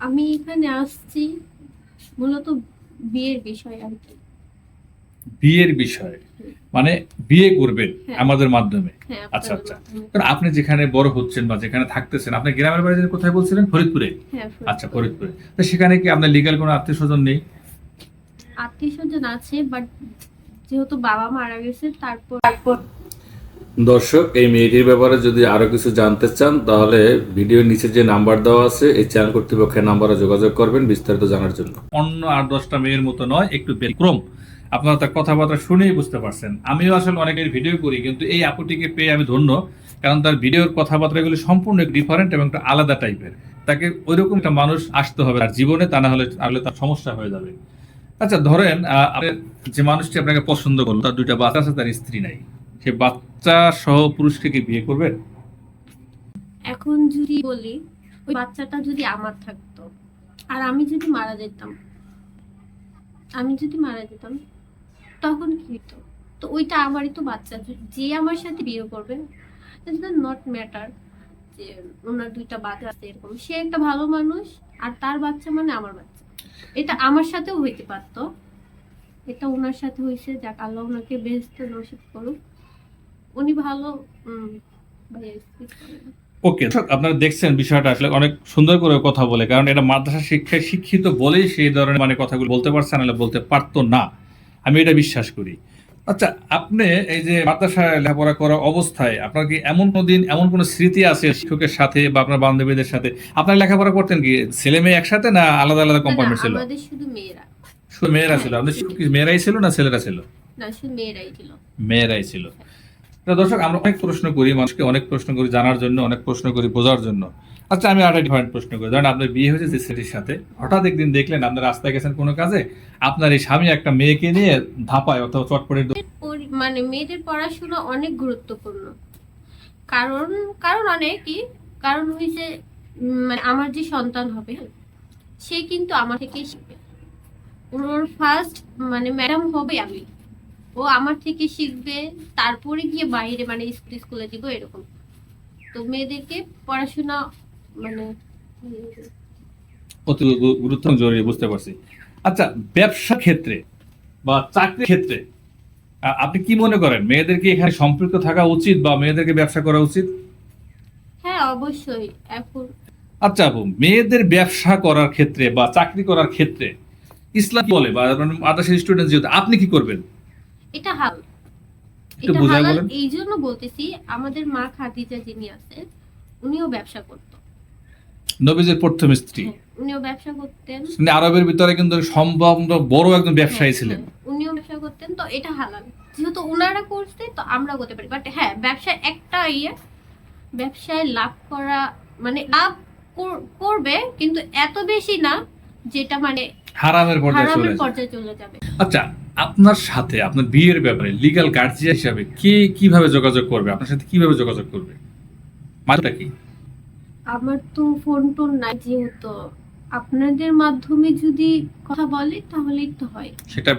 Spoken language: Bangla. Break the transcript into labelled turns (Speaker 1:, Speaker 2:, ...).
Speaker 1: আমি এখানে আসছি মূলত বিয়ের বিষয় আর কি।
Speaker 2: বিয়ের বিষয়? মানে বিয়ে করবেন
Speaker 1: হ্যাঁ।
Speaker 2: আমাদের মাধ্যমে?
Speaker 1: হ্যাঁ
Speaker 2: আচ্ছা, আচ্ছা। কারণ আপনি যেখানে বড় হচ্ছেন বা যেখানে থাকতেছেন আপনি গ্রামের বাড়ি যেন কোথায় বলছিলেন? ফরিদপুরে?
Speaker 1: হ্যাঁ
Speaker 2: আচ্ছা ফরিদপুরে। তো সেখানে কি আপনার লিগাল কোনো আত্মীয় স্বজন নেই?
Speaker 1: আত্মীয় স্বজন আছে বাট যেহেতু বাবা মারা গেছে তারপর তারপর
Speaker 3: দর্শক, এই মেয়েটির ব্যাপারে যদি আরও কিছু জানতে চান, তাহলে ভিডিওর নিচে যে নাম্বার দেওয়া আছে, এই চ্যানেল কর্তৃপক্ষের নাম্বারে যোগাযোগ করবেন বিস্তারিত জানার জন্য।
Speaker 2: অন্য আর দশটা মেয়ের মতো নয়, একটু ব্যতিক্রম আপনারা তার কথাবার্তা শুনেই বুঝতে পারছেন। আমিও আসলে অনেকের ভিডিও করি, কিন্তু এই আপুটিকে পেয়ে আমি ধন্য, কারণ তার ভিডিওর কথাবার্তাগুলি সম্পূর্ণ ডিফারেন্ট এবং একটা আলাদা টাইপের তাকে ওইরকম একটা মানুষ আসতে হবে তার জীবনে তা না হলে তাহলে তার সমস্যা হয়ে যাবে। আচ্ছা ধরেন যে মানুষটি আপনাকে পছন্দ করল, তার দুইটা বাচ্চা আছে, তার স্ত্রী নাই। সে বাচ্চা সহ পুরুষকে কি বিয়ে করবেন?
Speaker 1: এখন যদি বলি, ওই বাচ্চাটা যদি আমার থাকতো, আর আমি যদি মারা যেতাম, আমি যদি মারা যেতাম, তখন কি হতো তো ওইটা আমারই তো বাচ্চা, যে আমার সাথে বিয়ে করবে নট ম্যাটার যে, ওনার দুইটা বাচ্চা আছে এরকম। সে একটা ভালো মানুষ, আর তার বাচ্চা মানে আমার বাচ্চা। এটা আমার সাথেও হইতে পারতো। এটা ওনার সাথে হয়েছে যাক, আল্লাহ ওনাকে বেহেস্ত নসিব করুক। উনি ভালো।
Speaker 2: ওকে আপনারা দেখছেন বিষয়টা আসলে অনেক সুন্দর করে কথা বলে কারণ এটা মাদ্রাসা শিক্ষায় শিক্ষিত বলেই সেই ধরনের মানে কথাগুলো বলতে পারছে নাহলে বলতে পারতো না। আমি এটা বিশ্বাস করি। আচ্ছা আপনি এই যে মাদ্রাসায় লেখাপড়া করা অবস্থায় আপনার কি এমন কোনো দিন এমন কোনো স্মৃতি আছে শিক্ষকের সাথে বা আপনার বান্ধবীদের সাথে? আপনার লেখাপড়া করতেন কি ছেলে মেয়ে একসাথে না আলাদা আলাদা
Speaker 1: না, না,
Speaker 2: কম্পার্টমেন্ট ছিল?
Speaker 1: শুধু মেয়েরা।
Speaker 2: শুধু মেয়েরা ছিল। কি মেয়েরাই ছিল না ছেলেরা ছিল?
Speaker 1: না শুধু মেয়েরাই ছিল।
Speaker 2: মেয়েরাই ছিল। দর্শক, আমরা অনেক প্রশ্ন করি, মানুষকে অনেক প্রশ্ন করি জানার জন্য, অনেক প্রশ্ন করি বোঝার জন্য। আচ্ছা আমি আরেকটি পয়েন্ট প্রশ্ন করি। ধরেন আপনার বিয়ে হয়েছে যে সাথে, হঠাৎ একদিন দেখলেন আপনার রাস্তায় গেছেন কোনো কাজে, আপনার এই স্বামী একটা মেয়েকে নিয়ে ধাপায় অথবা চটপটে
Speaker 1: মানে মেয়েদের পড়াশোনা অনেক গুরুত্বপূর্ণ। কারণ কারণ অনেকই। কারণ হয়েছে মানে আমার যে সন্তান হবে, সে কিন্তু আমার শিখবে। ওর ফার্স্ট মানে ম্যাডাম হবে আমি। ও আমার থেকে শিখবে তারপরে গিয়ে বাইরে মানে স্কুল স্কুলে দিব এরকম। তো মেয়েদেরকে পড়াশোনা মানে
Speaker 2: অতি গুরুত্ব জরুরি বুঝতে পারছি। আচ্ছা ব্যবসা ক্ষেত্রে বা চাকরির ক্ষেত্রে আপনি কি মনে করেন মেয়েদেরকে এখানে সম্পৃক্ত থাকা উচিত বা মেয়েদেরকে ব্যবসা করা উচিত?
Speaker 1: হ্যাঁ অবশ্যই এখন
Speaker 2: আচ্ছা আপু মেয়েদের ব্যবসা করার ক্ষেত্রে বা চাকরি করার ক্ষেত্রে ইসলাম বলে? বা মাদ্রাসার স্টুডেন্ট যেহেতু আপনি কি করবেন?
Speaker 1: এটা হাল এটা হালাল এই জন্য বলতেছি আমাদের মা খাদিজা যিনি আছে উনিও ব্যবসা করতো।
Speaker 2: নবীজের প্রথম স্ত্রী।
Speaker 1: হ্যাঁ, উনিও ব্যবসা করতেন।
Speaker 2: তিনি আরবের ভিতরে কিন্তু সম্ভব বড় একজন ব্যবসায়ী
Speaker 1: হ্যাঁ,
Speaker 2: ছিলেন।
Speaker 1: হ্যাঁ, উনিও ব্যবসা করতেন তো এটা হালাল। যেহেতু উনারা করছে তো আমরা করতে পারি। বাট হ্যাঁ ব্যবসায় একটা ইয়ে ব্যবসায় লাভ করা মানে লাভ করবে কিন্তু এত বেশি না যেটা মানে
Speaker 2: হারামের পর্যায়ে চলে
Speaker 1: যাবে।
Speaker 2: আচ্ছা আপনার সাথে আপনার বিয়ের ব্যাপারে লিগাল গার্জিয়ান হিসাবে কে কীভাবে যোগাযোগ করবে? আপনার সাথে কীভাবে যোগাযোগ করবে? মাত্রা কি?
Speaker 1: আমার তো ফোন টোন নাই যেহেতু। আপনাদের মাধ্যমে যদি কথা বলে তাহলেই তো হয়।
Speaker 2: সেটা